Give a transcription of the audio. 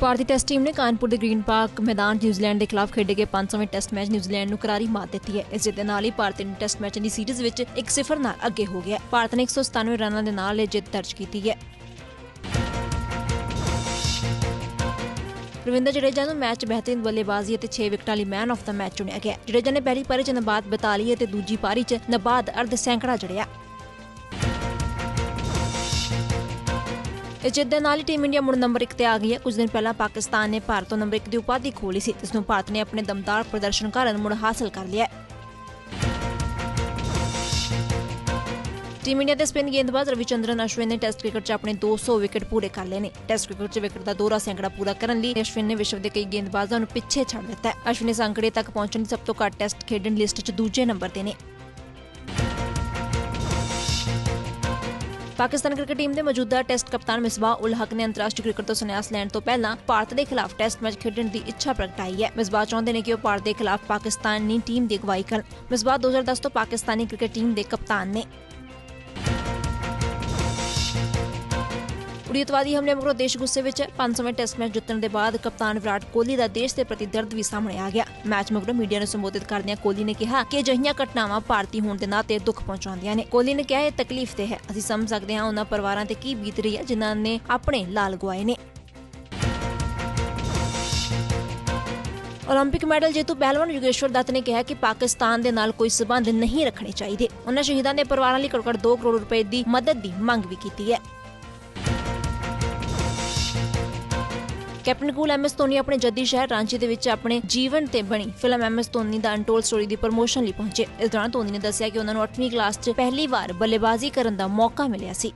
ਭਾਰਤੀ test team ਨੇ ਕਾਨਪੁਰ ਦੇ green park ਮੈਦਾਨ ਨਿਊਜ਼ੀਲੈਂਡ ਦੇ ਖਿਲਾਫ ਖੇਡੇ ਗਏ 500ਵੇਂ ਟੈਸਟ ਮੈਚ ਨਿਊਜ਼ੀਲੈਂਡ ਨੂੰ ਕਰਾਰੀ ਮਾਤ ਦਿੱਤੀ ਹੈ। ਇਸ ਦੇ ਨਾਲ ਹੀ ਭਾਰਤ ਨੇ ਟੈਸਟ ਮੈਚਾਂ ਦੀ ਸੀਰੀਜ਼ ਵਿੱਚ 1-0 ਨਾਲ ਅੱਗੇ ਹੋ ਗਿਆ ਹੈ। ਭਾਰਤ ਨੇ 197 ਰਨਾਂ ਦੇ ਨਾਲ ਇਹ ਜਿੱਤ ਦਰਜ ਕੀਤੀ ਹੈ। ਰਵਿੰਦਰ ਜਡੇਜਾ ਨੂੰ ਮੈਚ ਬਿਹਤਰੀਨ ਬੱਲੇਬਾਜ਼ੀ ਅਤੇ 6 ਵਿਕਟਾਂ ਲਈ ਮੈਨ ਆਫ ਦਾ ਮੈਚ ਚੁਣਿਆ ਗਿਆ ਜਡੇਜਾ ਨੇ ਪਹਿਲੀ ਪਾਰੀ 'ਚ ਨਬਾਦ 42 ਅਤੇ ਦੂਜੀ ਪਾਰੀ 'ਚ ਨਬਾਦ ਅਰਧ ਸੈਂਕੜਾ ਜੜਿਆ। ਇਸ ਜਿੱਤ ਦੇ ਨਾਲ ਹੀ ਟੀਮ ਇੰਡੀਆ ਮੁੜ ਨੰਬਰ 1 ਤੇ ਆ ਗਈ ਹੈ। ਕੁਝ ਦਿਨ ਪਹਿਲਾਂ ਪਾਕਿਸਤਾਨ ਨੇ ਭਾਰਤ ਤੋਂ ਨੰਬਰ 1 ਦੀ ਉਪਾਧੀ ਖੋਲੀ ਸੀ। ਜਿਸ ਨੂੰ ਭਾਰਤ ਨੇ ਆਪਣੇ ਦਮਦਾਰ ਪ੍ਰਦਰਸ਼ਨ ਕਾਰਨ ਮੁੜ ਹਾਸਲ ਕਰ ਲਿਆ ਹੈ। ਟੀਮ ਇੰਡੀਆ ਦੇ ਸਪਿਨ ਗੇਂਦਬਾਜ਼ ਰਵਿਚੰਦਰਨ ਅਸ਼ਵਿਨ ਨੇ ਟੈਸਟ ਕ੍ਰਿਕਟ 'ਚ ਆਪਣੇ 200 ਵਿਕਟ ਪੂਰੇ ਕਰ ਲਏ ਨੇ। ਟੈਸਟ ਕ੍ਰਿਕਟ 'ਚ ਵਿਕਟ ਦਾ ਦੋਹਰਾ ਸੈਂਕੜਾ ਪੂਰਾ ਕਰਨ ਲਈ ਅਸ਼ਵਿਨ ਨੇ ਵਿਸ਼ਵ ਦੇ ਕਈ ਗੇਂਦਬਾਜ਼ਾਂ ਨੂੰ ਪਿੱਛੇ ਛੱਡ ਦਿੱਤਾ ਹੈ। ਅਸ਼ਵਿਨ ਇਸ ਅੰਕੜੇ ਤੱਕ ਪਹੁੰਚਣ ਦੀ ਸਭ ਤੋਂ ਘੱਟ ਟੈਸਟ ਖੇਡਣ ਲਿਸਟ 'ਚ ਦੂਜੇ ਨੰਬਰ ਤੇ ਨੇ। ਪਾਕਿਸਤਾਨ ਕ੍ਰਿਕਟ ਟੀਮ ਦੇ ਮੌਜੂਦਾ ਟੈਸਟ ਕਪਤਾਨ ਮਿਸਬਾਹ ਉਲ ਹਕ ਨੇ ਅੰਤਰਰਾਸ਼ਟਰੀ ਕ੍ਰਿਕਟ ਤੋਂ ਸੰਨਿਆਸ ਲੈਣ ਤੋਂ ਪਹਿਲਾਂ ਭਾਰਤ ਦੇ ਖਿਲਾਫ ਟੈਸਟ ਮੈਚ ਖੇਡਣ ਦੀ ਇੱਛਾ ਪ੍ਰਗਟਾਈ ਹੈ। ਮਿਸਬਾਹ ਚਾਹੁੰਦੇ ਨੇ ਕਿ ਉਹ ਭਾਰਤ ਦੇ ਖਿਲਾਫ ਪਾਕਿਸਤਾਨੀ ਟੀਮ ਦੀ ਅਗਵਾਈ ਕਰਨ। ਮਿਸਬਾਹ 2010 ਤੋਂ ਪਾਕਿਸਤਾਨੀ ਕ੍ਰਿਕਟ ਟੀਮ ਦੇ ਕਪਤਾਨ ਨੇ। ਉੜੀਅਤਵਾਦੀ ਹਮਲੇ ਮਗਰੋਂ ਦੇਸ਼ ਗੁੱਸੇ ਵਿੱਚ 500ਵੇਂ ਟੈਸਟ ਮੈਚ ਜਿੱਤਣ ਦੇ ਬਾਅਦ ਕਪਤਾਨ ਵਿਰਾਟ ਕੋਹਲੀ ਦਾ ਦੇਸ਼ ਦੇ ਪ੍ਰਤੀ ਦਰਦ ਵੀ ਸਾਹਮਣੇ ਆ ਗਿਆ ਮੈਚ ਮਗਰੋਂ ਮੀਡੀਆ ਨੂੰ ਸੰਬੋਧਿਤ ਕਰਦਿਆਂ ਕੋਹਲੀ ਨੇ ਕਿਹਾ ਕਿ ਅਜਿਹੀਆਂ ਘਟਨਾਵਾਂ ਭਾਰਤੀ ਹੋਣ ਦੇ ਨਾਤੇ ਦੁੱਖ ਪਹੁੰਚਾਉਂਦੀਆਂ ਨੇ ਕੋਹਲੀ ਨੇ ਕਿਹਾ ਇਹ ਤਕਲੀਫ ਤੇ ਹੈ ਅਸੀਂ ਸਮਝ ਸਕਦੇ ਹਾਂ ਉਹਨਾਂ ਪਰਿਵਾਰਾਂ ਤੇ ਕੀ ਬੀਤ ਰਹੀ ਹੈ ਜਿਨ੍ਹਾਂ ਨੇ ਆਪਣੇ ਲਾਲ ਗਵਾਏ ਨੇ 올림픽 ਮੈਡਲ ਜੇਤੂ ਪਹਿਲਵਾਨ ਯੋਗੇਸ਼ਵਰ ਦੱਤ ਨੇ ਕਿਹਾ ਕਿ ਪਾਕਿਸਤਾਨ ਦੇ ਨਾਲ ਕੋਈ ਸਬੰਧ ਨਹੀਂ ਰੱਖਣੇ ਚਾਹੀਦੇ ਉਹਨਾਂ ਸ਼ਹੀਦਾਂ ਦੇ ਪਰਿਵਾਰਾਂ ਲਈ ਘੱਟੋ ਘੱਟ 2 ਕਰੋੜ ਰੁਪਏ ਦੀ ਮਦਦ ਦੀ ਮੰਗ ਵੀ ਕੀਤੀ ਹੈ ਕੈਪਟਨ ਕੂਲ ਐਮਐਸ ਧੋਨੀ ਆਪਣੇ ਜੱਦੀ ਸ਼ਹਿਰ ਰਾਂਚੀ ਦੇ ਵਿੱਚ ਆਪਣੇ ਜੀਵਨ ਤੇ ਬਣੀ film MS Dhoni the untold story the promotion ਲਈ ਪਹੁੰਚੇ। ਇਸ ਦੌਰਾਨ ਧੋਨੀ ਨੇ ਦੱਸਿਆ ਕਿ ਉਹਨਾਂ ਨੂੰ 8ਵੀਂ ਕਲਾਸ 'ਚ ਪਹਿਲੀ ਵਾਰ ਬੱਲੇਬਾਜ਼ੀ ਕਰਨ ਦਾ ਮੌਕਾ ਮਿਲਿਆ ਸੀ।